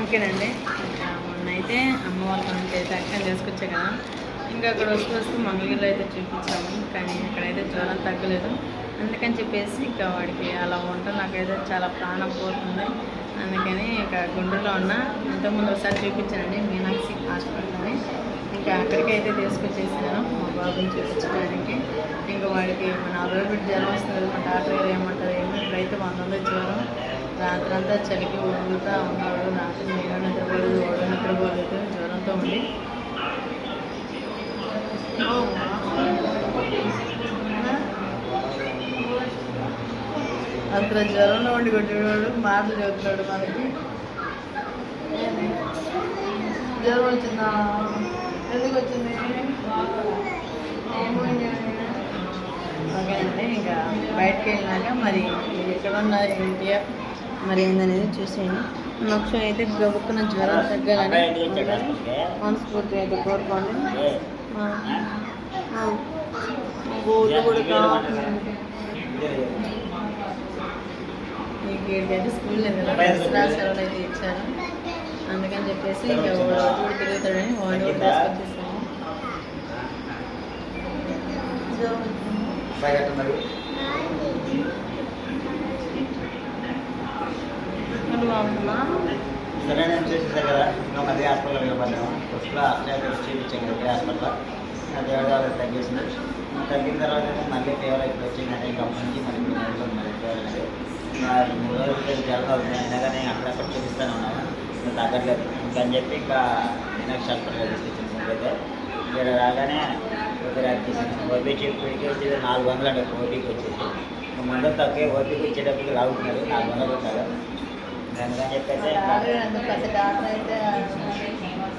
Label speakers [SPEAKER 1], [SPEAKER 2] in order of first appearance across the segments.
[SPEAKER 1] ఓకేనండి మొన్న అయితే అమ్మ వాళ్ళ అయితే అక్కడ చేసుకొచ్చా కదా. ఇంకా అక్కడ వస్తూ వస్తూ మంగళగిరిలో అయితే చూపించాము. కానీ అక్కడైతే జ్వరం తగ్గలేదు. అందుకని చెప్పేసి ఇంకా వాడికి అలా ఉంటాం నాకైతే చాలా ప్రాణం పోతుంది. అందుకని ఇక గుండెలో ఉన్న ఇంతకుముందు ఒకసారి చూపించానండి మీనాక్షి హాస్పిటల్ని ఇంకా అక్కడికైతే తీసుకొచ్చేసాను మా బాబుని చూపించడానికి. ఇంకా వాడికి మన అరవై బిడ్డ జ్వరం వస్తుంది మా డాక్టర్ గారు ఏమంటారు? ఏమి ఇప్పుడైతే వంద జ్వరం. రాత్రి అంతా చలికి వణుకుతూ ఉన్నాడు. రాత్రి నేను నిద్రపోలేదు ఓడ నిద్రపోలేదు. జ్వరంతో ఉండి అంత జ్వరంలో ఉండి కొట్టేవాడు మాటలు చెబుతున్నాడు మనకి. జ్వరం వచ్చిందా? ఎందుకు వచ్చింది? ఏమైంది? ఓకేనండి ఇంకా బయటకు వెళ్ళినాక మరి మీరు ఎక్కడ ఉన్నారు మరి ఏందనేది చూసేయండి. నక్షం అయితే గబుక్కున జ్వరం తగ్గాలని. మనస్ఫూర్తిగా అయితే కోరుకోండి. గోళ్ళు కూడా కావాలి. మీకు ఏంటంటే స్కూల్ సెలవులు అయితే ఇచ్చారు. అందుకని చెప్పేసి ఇంకా కూడా తిరుగుతాడని తీసుకొచ్చేసాను
[SPEAKER 2] అబ్బాయి గట్ట మరి
[SPEAKER 1] మరి బాగుంటుందా
[SPEAKER 2] సరే నేను చూసేసాను కదా. ఇంకా అదే హాస్పిటల్లో వెళ్ళిపోయాము ఫస్ట్లో హాస్పిటల్ చూపించాం కదా ఇదే హాస్పిటల్ అది ఏడో అది తగ్గేసింది తగ్గిన తర్వాత మళ్ళీ ఫీవర్ ఇప్పుడు వచ్చిందంటే ఇంకా అప్పటి మళ్ళీ ఇప్పుడు నెలలు మరి ఫీవర్ అనేది మూడు రోజులు జ్వరం అవుతుంది అయినా కానీ అక్కడక్కడ చూపిస్తాను ఉన్నాను ఇంకా తగ్గట్లేదు. ఇంకా అని చెప్పి ఇంకా మీనాక్షి హాస్పిటల్ తీసుకొచ్చింది అయితే. ఇక్కడ రాగానే కొద్దిగా ఓపీకి వచ్చేది నాలుగు వందలు అంటే ఓపీకి వచ్చేసి. ఇంకా తక్కువ ఓపీకి వచ్చేటప్పటికి లాగుతున్నారు నాలుగు వందలు ఉంటారు దానికని చెప్పేసి ఇంకా
[SPEAKER 1] పెద్ద డాక్టర్ అయితే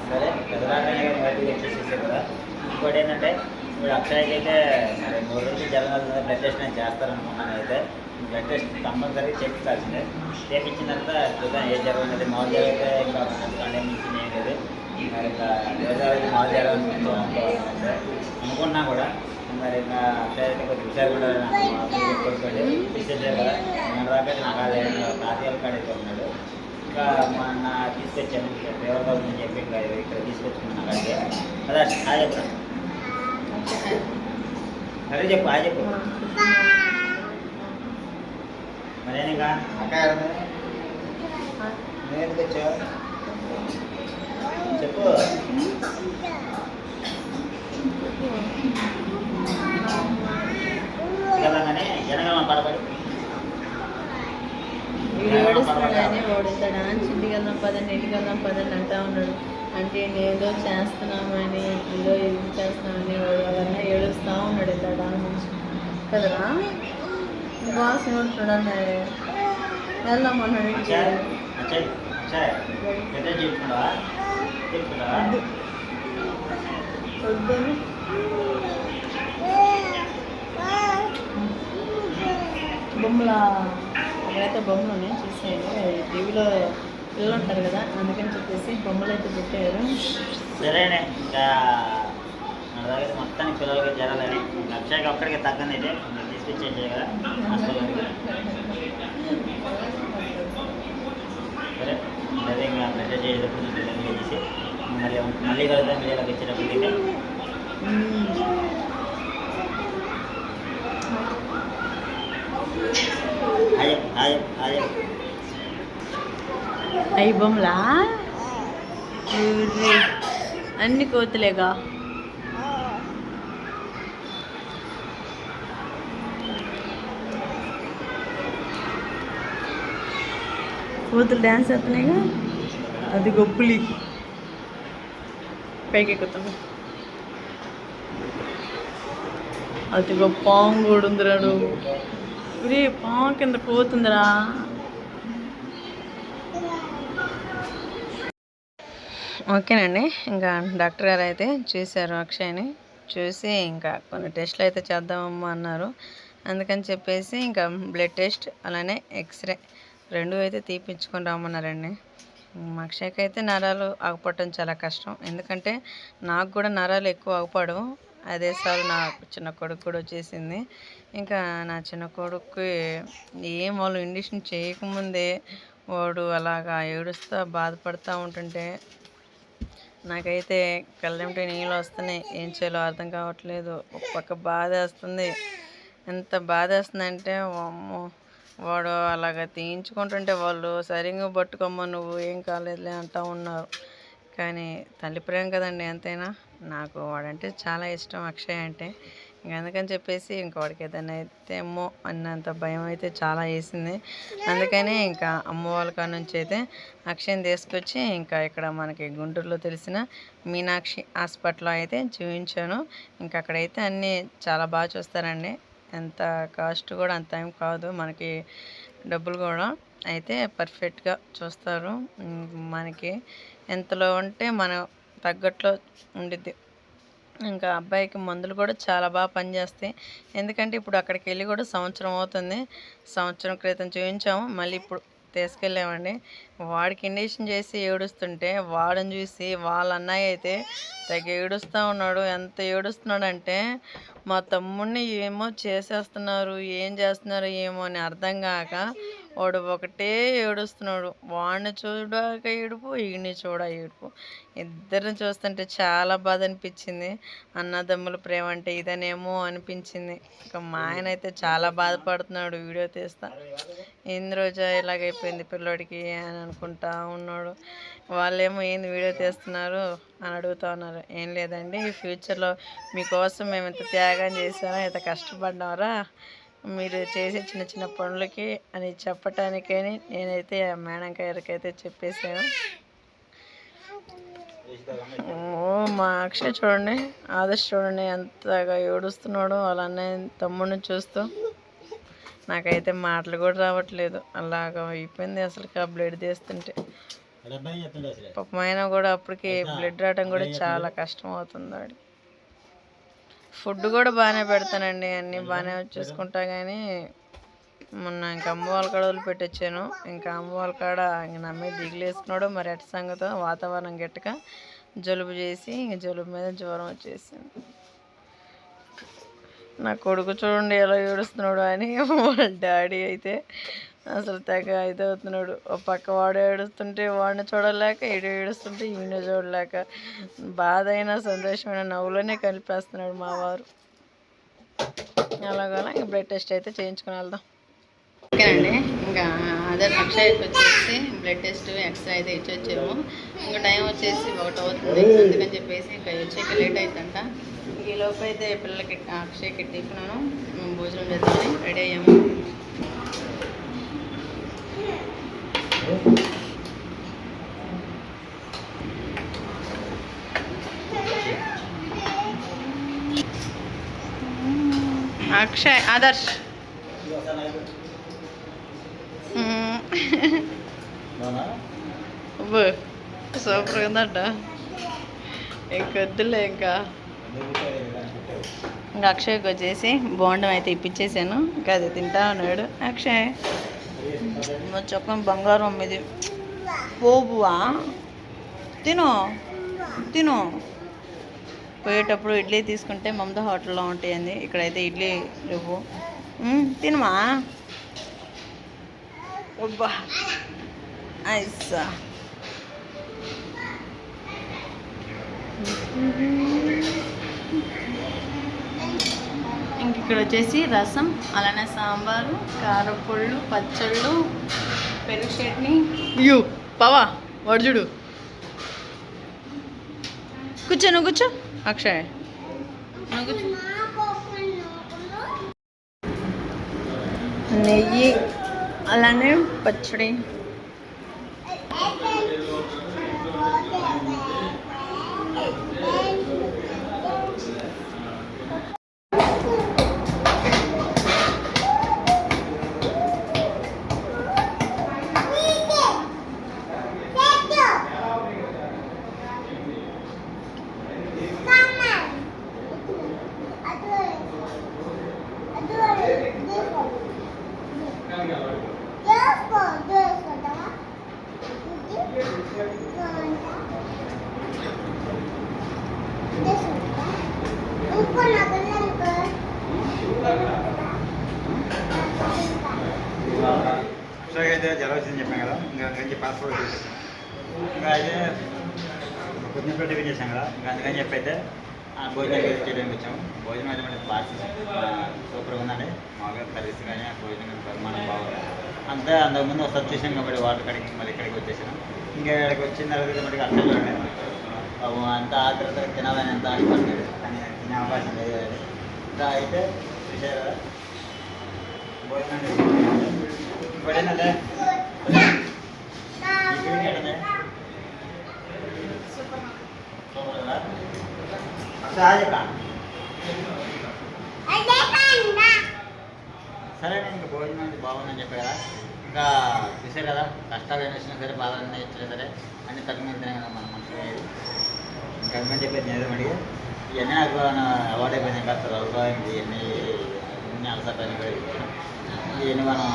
[SPEAKER 2] సరే కదా. ఇంకోటి ఏంటంటే ఇప్పుడు అక్షయకి అయితే మరి మూడు రోజులు జరగాలి బ్లడ్ టెస్ట్ నేను చేస్తారనుకున్నాను అయితే బ్లడ్ టెస్ట్ కంపల్సరీ చేయించాల్సిందే. చేయించిన తర్వాత చూద్దాం ఏం జరుగుతుంది? మామూలుగా అయితే ఇంకా సండే నుంచి ఏం లేదు. మరి ఇంకా రోజు మామూలు జరగాలనుకుంటే అనుకున్నా కూడా మరి ఇంకా అక్షయ్ కొద్ది విషయాలు హుషారు కూడా కోరుకోండి తీసేసారు కదా. మన దాకా నాకు అదే తాతయ్యల కాడ అయితే ఉన్నాడు. ఇంకా మొన్న తీసుకొచ్చాను ఫేవర్ అవుతుందని చెప్పి ఇంకా ఇక్కడ తీసుకొచ్చుకున్నాను అక్కడికి అదే హాయ్ చెప్పు సరే చెప్పు హాయ్ చెప్పు మరేనిగా అక్క ఎవరు? నువ్వు ఎందుకు వచ్చావు చెప్పు వెళ్ళగానే జనగణం పడబడి
[SPEAKER 1] వీడు ఏడుస్తున్నాడని ఓడుతాడా ఇంటికి వెళ్దాం పదండి ఇంటికి వెళ్దాం పదండి అంటా ఉన్నాడు. అంటే ఏదో చేస్తున్నామని ఏదో ఇది చేస్తున్నామని వాడు అవన్నీ ఏడుస్తూ ఉన్నాడు ఇంత నుంచి కదరా? బాస్ చూడండి వెళ్దాం అన్నాడు వద్దని. బొమ్మల? అక్కడైతే బొమ్మలు ఉన్నాయి చూసేయండి టీవీలో పిల్లలు ఉంటారు కదా అందుకని చెప్పేసి బొమ్మలు అయితే పెట్టారు.
[SPEAKER 2] సరేనే ఇంకా మన దగ్గర మొత్తానికి పిల్లలకి జరాలని లక్షకి ఒక్కడికి తగ్గని అయితే తీసుకొచ్చేసే కదా సరే అదే ఇంకా బ్లడ్ చేసేటప్పుడు చేసి మళ్ళీ మళ్ళీ కలుద్దాం పిల్లలకి హాయ్ హాయ్ హాయ్
[SPEAKER 1] అయ్యి బొమ్మలా అన్ని కోతులేగా? కోతులు డ్యాన్స్ వేస్తున్నాయిగా అది గొప్పులి పైకి ఎక్కుతుంది అది గొప్ప పాము ఉందిరాడు. రే పాము కింద పోతుందిరా. ఓకేనండి ఇంకా డాక్టర్ గారు అయితే చూశారు అక్షయ్ని. చూసి ఇంకా కొన్ని టెస్ట్లు అయితే చేద్దామమ్మా అన్నారు. అందుకని చెప్పేసి ఇంకా బ్లడ్ టెస్ట్ అలానే ఎక్స్రే రెండు అయితే తీపించుకొని రమ్మన్నారండి. అక్షయ్కి అయితే నరాలు ఆగపడటం చాలా కష్టం. ఎందుకంటే నాకు కూడా నరాలు ఎక్కువ ఆగపడవు. అదే సార్ నా చిన్న కొడుకు కూడా వచ్చేసింది. ఇంకా నా చిన్న కొడుకు ఏం వాళ్ళు ఇండిషన్ చేయకముందే వాడు అలాగా ఏడుస్తూ బాధపడుతూ ఉంటుంటే నాకైతే కళ్ళెమిటి నీళ్ళు వస్తున్నాయి. ఏం చేయాలో అర్థం కావట్లేదు. ఒక పక్క బాధ వేస్తుంది. ఎంత బాధ వేస్తుందంటే అమ్మో వాడు అలాగ తీయించుకుంటుంటే వాళ్ళు సరిగ్గా పట్టుకోమ్మ నువ్వు ఏం కాలేదులే అంటూ ఉన్నారు. కానీ తల్లి ప్రేమ కదండి ఎంతైనా. నాకు వాడంటే చాలా ఇష్టం అక్షయ్ అంటే. ఇంక అందుకని చెప్పేసి ఇంకోడికి వాడికి ఏదైనా అయితే ఏమో అన్నంత భయం అయితే చాలా వేసింది. అందుకనే ఇంకా అమ్మ వాళ్ళ కాడ నుంచి అయితే అక్షయ్ని తీసుకొచ్చి ఇంకా ఇక్కడ మనకి గుంటూరులో తెలిసిన మీనాక్షి హాస్పిటల్లో అయితే చూపించాను. ఇంకా అక్కడైతే అన్నీ చాలా బాగా చూస్తారండి. ఎంత కాస్ట్ కూడా అంత ఏం కాదు. మనకి డబ్బులు కూడా అయితే పర్ఫెక్ట్గా చూస్తారు. మనకి ఎంతలో ఉంటే మనం తగ్గట్లో ఉండిద్ది. ఇంకా అబ్బాయికి మందులు కూడా చాలా బాగా పనిచేస్తాయి. ఎందుకంటే ఇప్పుడు అక్కడికి వెళ్ళి కూడా సంవత్సరం అవుతుంది. సంవత్సరం క్రితం చూపించాము మళ్ళీ ఇప్పుడు తీసుకెళ్ళామండి. వాడికి ఇండేషన్ చేసి ఏడుస్తుంటే వాడని చూసి వాళ్ళ అన్నయ్య అయితే తెగ ఏడుస్తూ ఉన్నాడు. ఎంత ఏడుస్తున్నాడంటే మా తమ్ముడిని ఏమో చేసేస్తున్నారు ఏం చేస్తున్నారు ఏమో అని అర్థం కాక వాడు ఒకటే ఏడుస్తున్నాడు. వాడిని చూడక ఏడుపు ఈయన్ని చూడ ఏడుపు. ఇద్దరిని చూస్తుంటే చాలా బాధ అనిపించింది. అన్నదమ్ముల ప్రేమ అంటే ఇదనేమో అనిపించింది. ఇక మా ఆయన అయితే చాలా బాధపడుతున్నాడు. వీడియో తీస్తా. ఏంది రోజా ఇలాగైపోయింది పిల్లోడికి అని అనుకుంటా ఉన్నాడు. వాళ్ళేమో ఏంది వీడియో తీస్తున్నారు అని అడుగుతా ఉన్నారు. ఏం లేదండి ఫ్యూచర్లో మీకోసం మేము ఇంత త్యాగం చేసామో ఇంత కష్టపడ్డారా? మీరు చేసే చిన్న చిన్న పనులకి అని చెప్పటానికని నేనైతే మేడం గారికి అయితే చెప్పేశాను. ఓ మా అక్షయ్ చూడండి ఆదర్శ్ చూడండి ఎంతగా ఏడుస్తున్నాడు వాళ్ళ అన్నయ్య తమ్ముడిని చూస్తూ. నాకైతే మాటలు కూడా రావట్లేదు. అలాగా అయిపోయింది అసలు ఆ బ్లడ్ తీస్తుంటే.
[SPEAKER 2] డెబ్బై చెప్తుండే అసలు.
[SPEAKER 1] పాపం అయినా కూడా అప్పటికి బ్లడ్ రావడం కూడా చాలా కష్టం అవుతుంది వాడి ఫుడ్ కూడా బాగానే పెడతానండి అన్నీ బాగానే చూసుకుంటా కానీ మొన్న ఇంకా అమ్మ వాళ్ళ కాడ వదిలిపెట్టొచ్చాను. ఇంకా అమ్మ కాడ ఇంక నమ్మి దిగులేసుకున్నాడు. మరి ఎట్ సంగతో వాతావరణం గట్టిగా జలుబు చేసి ఇంక జలుబు మీద జ్వరం వచ్చేసింది. నా కొడుకు చూడండి ఎలా ఏడుస్తున్నాడు అని వాళ్ళ డాడీ అయితే అసలు తెగ ఇదవుతున్నాడు. ఓ పక్క వాడు ఏడుస్తుంటే వాడిని చూడలేక ఈడు ఏడుస్తుంటే ఈయన చూడలేక. బాధ అయినా సంతోషమైన నవ్వులోనే కలిపేస్తున్నాడు మా వారు. అలాగలా ఇంక బ్లడ్ టెస్ట్ అయితే చేయించుకుని వెళ్దాం. ఓకేనండి. ఇంకా అదే అక్షయ్ వచ్చేసి బ్లడ్ టెస్ట్ ఎక్స్రే అయితే ఇచ్చి వచ్చాము ఇంకా టైం వచ్చేసి ఒకటి అవుతుంది. అందుకని చెప్పేసి ఇంకా వచ్చేకి లేట్ అవుతుందంట ఈ లోపు అయితే పిల్లలకి అక్షయ్కి టిఫిన్ భోజనం చేద్దామని రెడీ అయ్యాము. అక్షయ్ ఆదర్శ్. సూపర్ ఉందంట. ఇంకొద్దులే ఇంకా. ఇంకా అక్షయ్కి వచ్చేసి బోండం అయితే ఇప్పించేసాను. ఇంకా అది తింటా ఉన్నాడు. అక్షయ్. మా బంగారం ఇది. పోబువా తిను. తిను. పోయేటప్పుడు ఇడ్లీ తీసుకుంటే మమతా హోటల్లో ఉంటాయండి. ఇక్కడైతే ఇడ్లీ లేవు. మ్మ్, తినమా? అబ్బా. ఐసా ఇంక ఇక్కడ వచ్చేసి రసం అలానే సాంబారు కారపొళ్ళు పచ్చళ్ళు పెరుగు చట్నీ. యూ పవా వడుజుడు కూర్చో నువ్వు కూర్చో. అక్షయ్. నువ్వు కూర్చో. నెయ్యి అలానే పచ్చడి
[SPEAKER 3] Yes,
[SPEAKER 2] ఫ్రూట్ ఇంకా అయితే కొంచెం ఫ్రూట్ టిఫిన్ చేసాం కదా? అందుకని చెప్పి అయితే ఆ, భోజనం చేయడానికి వచ్చాము. భోజనం అయితే మనకి బాగా సూపర్గా ఉందండి. మామూలుగా కర్రీస్ కానీ ఆ భోజనం పరిమాణం బాగుంది. అంతే అంతకుముందు ఒకసారి చూసాం కాబట్టి వాటర్ కడిగి మళ్ళీ ఇక్కడికి వచ్చేసాను ఇంకా ఇక్కడికి వచ్చిన తర్వాత మనకి అర్థం చూడండి పాపం అంత ఆత్రత తినాలని ఎంత ఆశపడ్డాడు కానీ తినే అవకాశం లేదు ఇంకా అయితే చూసారు కదా. భోజనం ఇప్పుడు ఈ ఫీలింగ్ ఏంటంటే సూపర్ కదా సరే నేను ఇంకా భోజనం బాగుందని చెప్పా కదా ఇంకా చూసే కదా కష్టాలు ఏమి వచ్చినా సరే బాధలు అన్నీ ఇచ్చినా సరే అన్ని తగ్గు వెళ్తున్నాయి కదా మన మనసు ఇంకా అందుకని చెప్పేది నేను అడిగి ఇవన్నీ నాకు అవార్డు అయిపోయింది ఇంకా త్వరగా ఇవన్నీ ఇవన్నీ అలసటని కూడా ఇవన్నీ మనం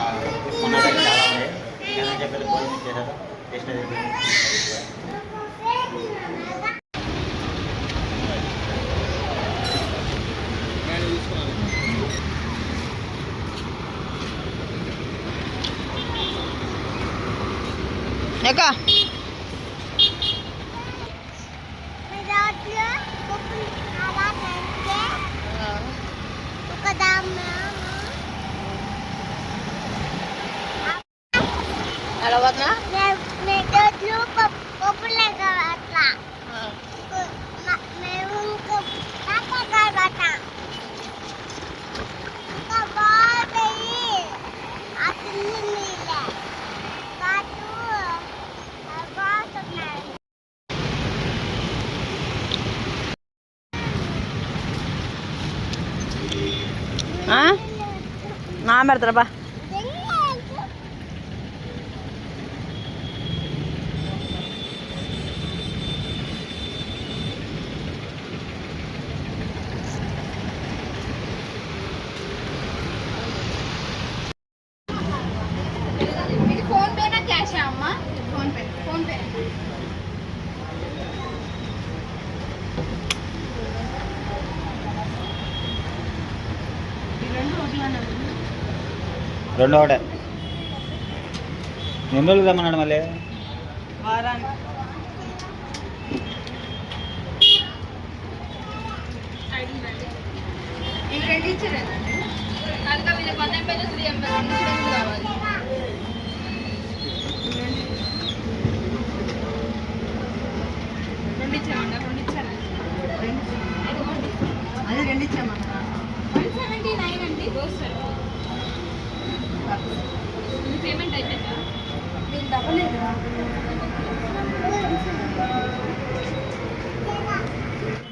[SPEAKER 2] మన చాలా ఉన్నాయి. ఇంకా చెప్పేది భోజనం చేసేది టేస్ట్ అది
[SPEAKER 4] ఎక్క ఎలా పోతున్నా నా పెడతారా బా
[SPEAKER 3] ఇది ఫోన్ పేనా క్యాషా అమ్మా ఫోన్ పే ఫోన్ పే
[SPEAKER 2] రెండో ఒకటే ఎన్ని రోజులు రమ్మన్నాడు మళ్ళీ?
[SPEAKER 3] ఇవి రెండు ఇచ్చారండి